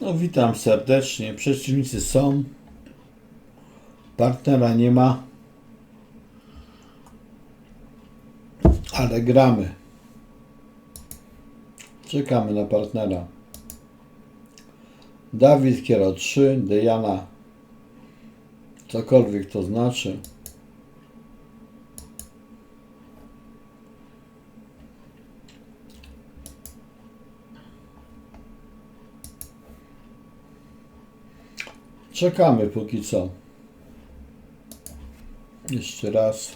No witam serdecznie. Przeciwnicy są. Partnera nie ma. Ale gramy. Czekamy na partnera. Dawid Kiero 3, Dejana cokolwiek to znaczy. Czekamy póki co. Jeszcze raz.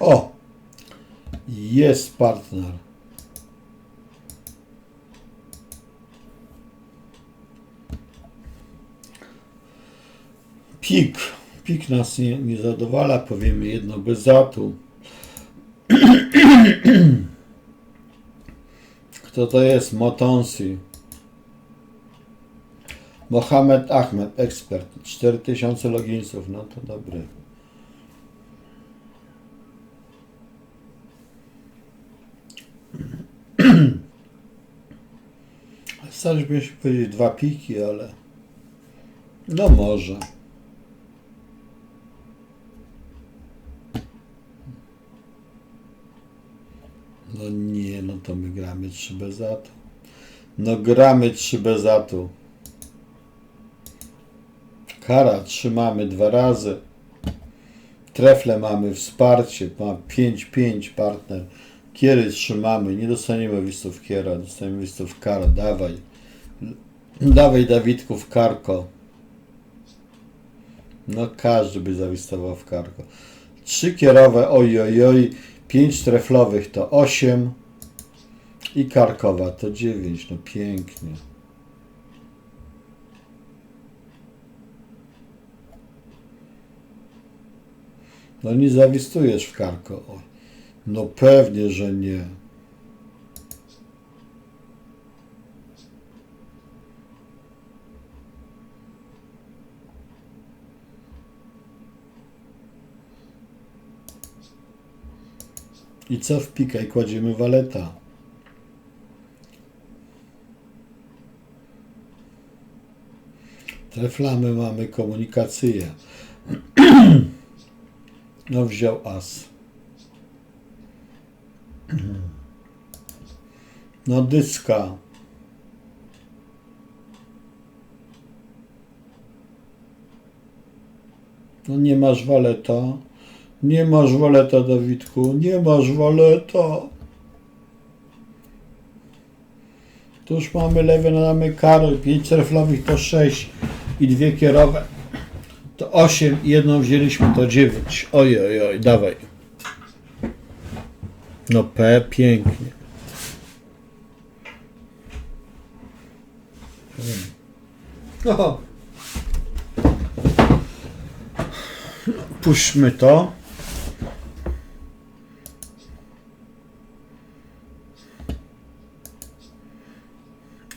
O! Jest partner. Pik. Pik nas nie, nie zadowala, powiemy jedno bez zatu. Kto to jest? Motonsi. Mohamed Ahmed, ekspert. 4000 loginsów, no to dobry. Staraliśmy się powiedzieć dwa piki, ale no może. No nie, no to my gramy 3 bez atu. No gramy 3 bez atu. Kara trzymamy dwa razy. Trefle mamy wsparcie, ma 5-5 partner. Kiery trzymamy, nie dostaniemy listów kiera, dostaniemy listów kara, dawaj. Dawaj Dawidku w karko. No każdy by zawistował w karko. Trzy kierowe, oj, oj, oj. Pięć treflowych to 8 i karkowa to 9. No pięknie. No nie zawistujesz w karko. Oj. No pewnie, że nie. I co w pika i kładziemy waleta. Treflamy mamy komunikację. No wziął as. No dyska. No nie masz waleta. Nie masz waleta, Dawidku. Nie masz waleta. Tu już mamy lewe, mamy kary. Pięć treflowych to sześć i dwie kierowe. To osiem i jedną wzięliśmy to dziewięć. Oj, oj, oj, dawaj. No P, pięknie. No. Puśćmy to.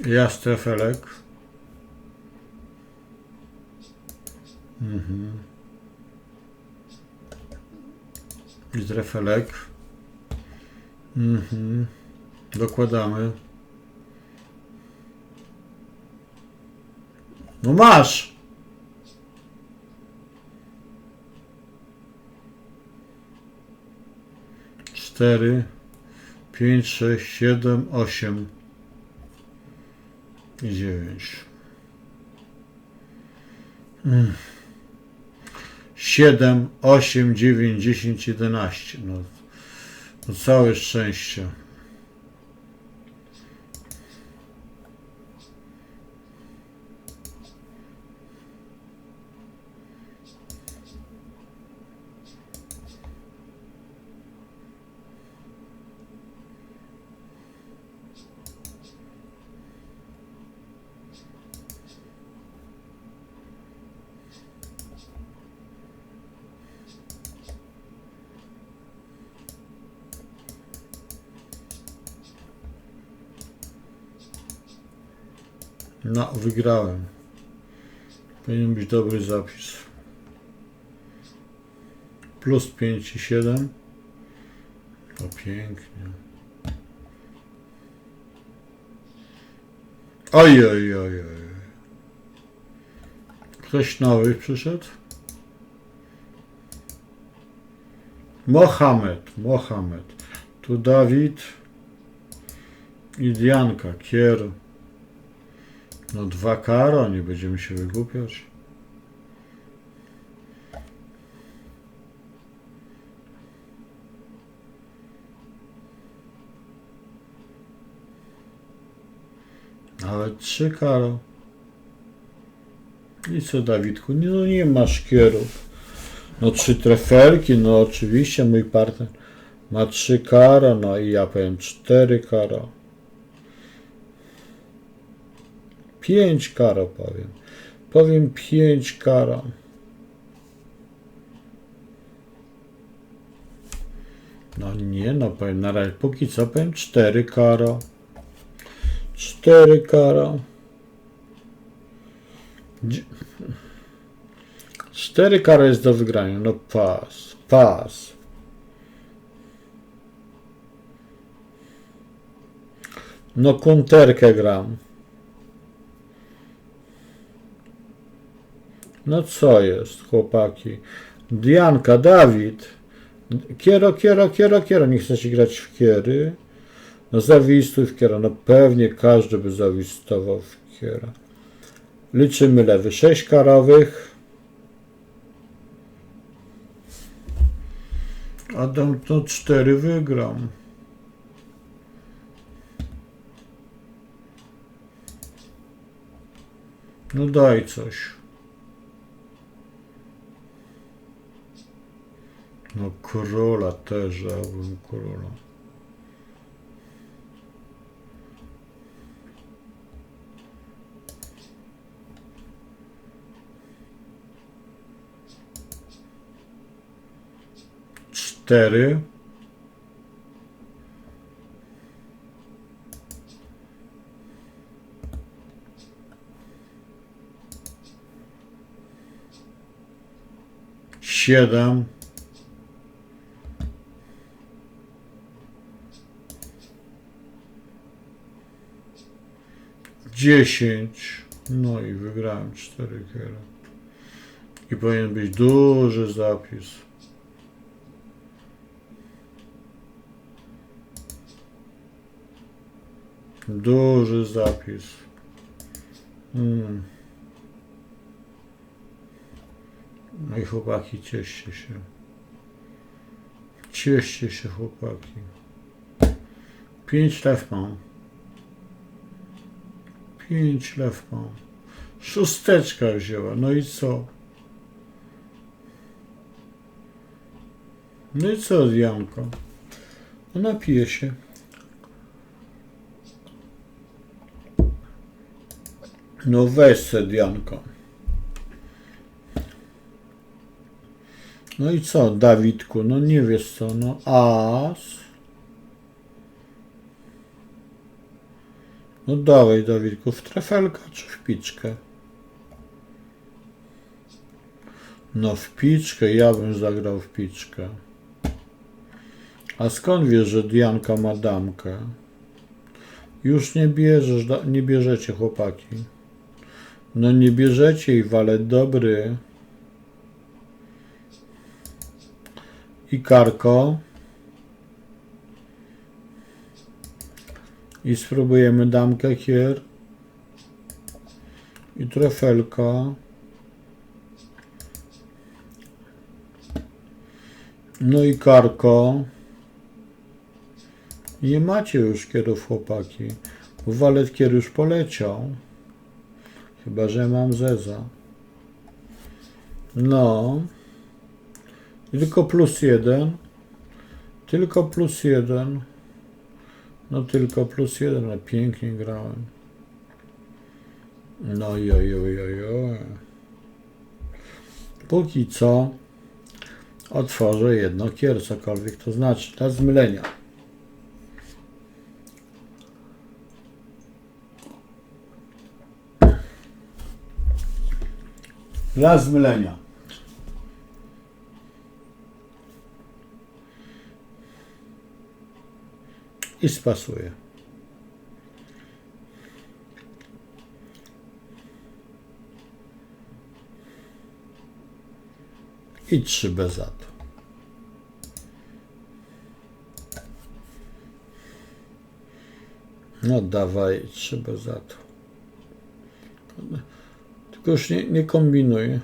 Ja strefelek. Mhm. Zdrefelek. Mhm. Dokładamy. No masz! Cztery, pięć, sześć, siedem, osiem i dziewięć. Mm. 7, 8, 9, 10, 11. No, no całe szczęście. No, wygrałem. Powinien być dobry zapis. Plus 5 i 7. To pięknie. Oj, oj, oj, oj. Ktoś nowy przyszedł? Mohamed, Mohamed. Tu Dawid i Dianka, Kier. No dwa karo, nie będziemy się wygłupiać. Nawet trzy karo. I co Dawidku? Nie, no nie masz kierów. No trzy trefelki, no oczywiście mój partner ma trzy karo, no i ja powiem cztery karo. Pięć karo powiem. Powiem pięć karo. No nie, no powiem na razie, póki co powiem cztery karo. Cztery karo. Dzie- Cztery karo jest do wygrania. No pas, pas. No kunterkę gram. No co jest, chłopaki? Dianka, Dawid. Kiero, kiero, kiero, kiero. Nie chcecie grać w kiery? No zawistuj w kiera. No pewnie każdy by zawistował w kiera. Liczymy lewy. Sześć karowych. Adam to cztery wygram. No daj coś. No króla też dałbym króla. Cztery. Siedem. Dziesięć. No i wygrałem cztery gier. I powinien być duży zapis. Duży zapis. Mm. No i chłopaki, cieszcie się. Cieszcie się, chłopaki. Pięć lew mam. Pięć lew mam. Szósteczka wzięła. No i co? No i co, Janko? No napije się. No weź se, Dianko. No i co, Dawidku? No nie wiesz co, no as. No dawaj, Dawidku, w trafelka czy w piczkę? No w piczkę, ja bym zagrał w piczkę. A skąd wiesz, że Dianka ma damkę? Już nie bierzesz, nie bierzecie chłopaki. No nie bierzecie i walet dobry. I karko. I spróbujemy damkę kier. I trefelka. No i karko. Nie macie już kierów, chłopaki. Walet kier już poleciał. Chyba, że mam zeza. No. Tylko plus jeden. Tylko plus jeden. No tylko plus jeden, ale pięknie grałem. No oj. Póki co otworzę jedno kier, cokolwiek to znaczy, dla zmylenia. Dla zmylenia. I spasuje. I trzy bez za to. No dawaj, trzy bez za to. Tylko już nie, nie kombinuj.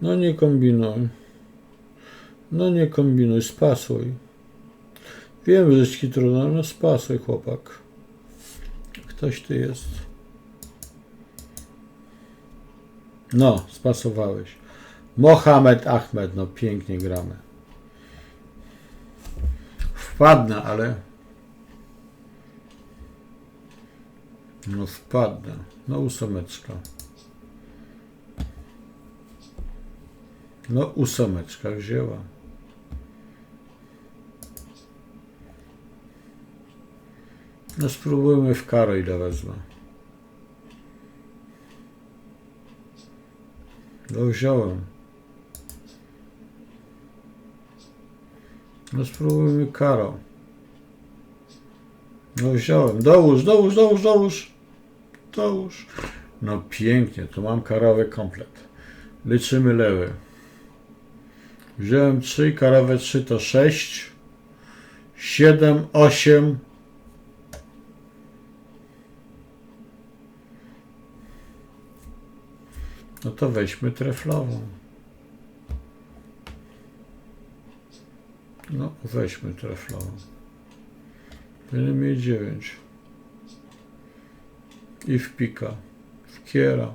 No nie kombinuj. No nie kombinuj, spasuj. Wiem, że ci trudno, no spasuj chłopak. Ktoś ty jest. No, spasowałeś. Mohamed Ahmed, no pięknie gramy. Wpadnę, ale... No wpadnę. No ósemeczka. No ósemeczka wzięła. No spróbujmy w karo ile wezmę. No wziąłem. No spróbujmy karo. No wziąłem. Dołóż, dołóż, dołóż, dołóż. Dołóż. No pięknie, to mam karowy komplet. Liczymy lewy. Wziąłem 3, karowe 3 to 6. 7, 8. No to weźmy treflową. No, weźmy treflową. Będziemy mieć 9. I w pika. W kiera.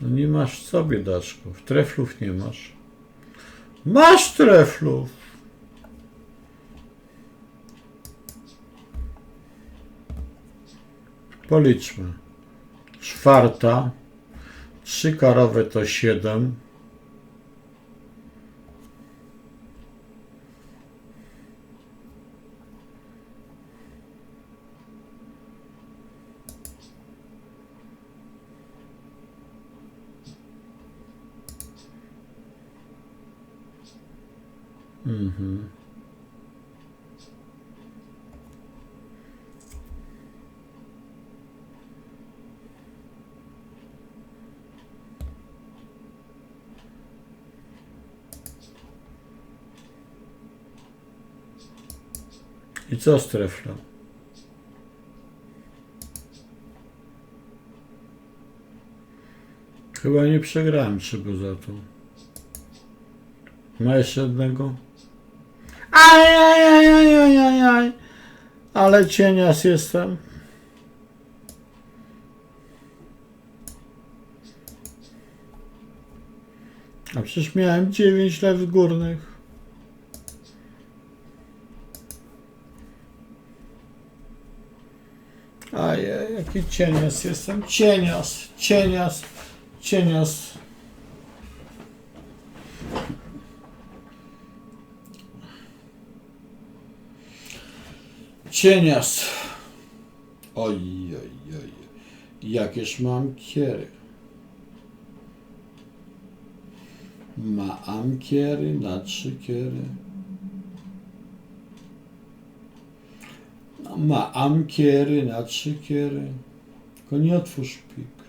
No nie masz co, biedaczków. Treflów nie masz. Masz treflów! Policzmy. Czwarta. Trzy karowe to siedem. Mhm. I co z treflą? Chyba nie przegrałem trzeba za to. Ma jeszcze jednego? Ajajajajajaj. Ale cienias jestem. A przecież miałem 9 lew górnych. Ajaj, jaki cienias jestem. Cienias, cienias, cienias. Cienias. Oj, oj, oj. Jakież mam kiery. Mam kiery na trzy kiery. Mam kiery na trzy kiery. Tylko nie otwórz pik.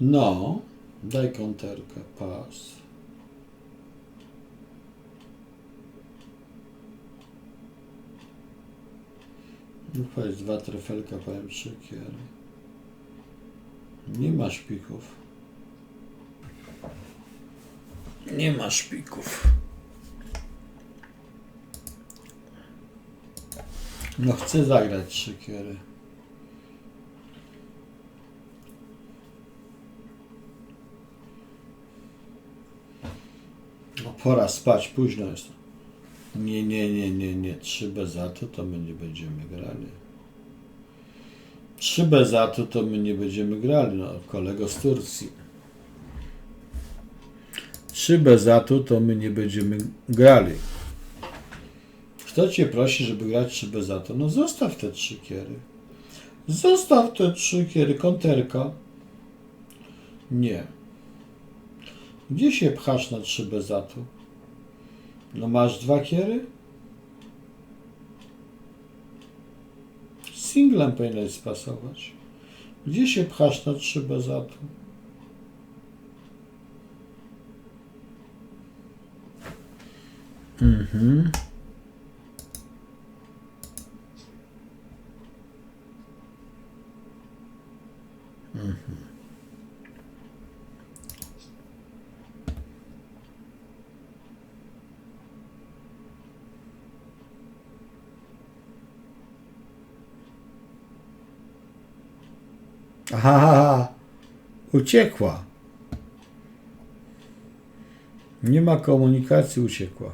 No, daj konterkę, pas. No powiedz dwa trefelka, powiem trzy kiery. Nie ma szpików. Nie ma szpików. No chcę zagrać kiery. No pora spać, późno jest. Nie, nie, nie, nie, nie. Trzy bez atu to my nie będziemy grali. Trzy bez atu to my nie będziemy grali, no kolego z Turcji. Trzy bez atu to my nie będziemy grali. Kto cię prosi, żeby grać trzy bez atu? No zostaw te trzy kiery. Zostaw te trzy kiery. Konterka. Nie. Gdzie się pchasz na trzy bez atu? No masz dwa kiery? Singlem powinieneś spasować. Gdzie się pchasz na trzy bez atu? Mhm. Aha, uciekła. Nie ma komunikacji, uciekła.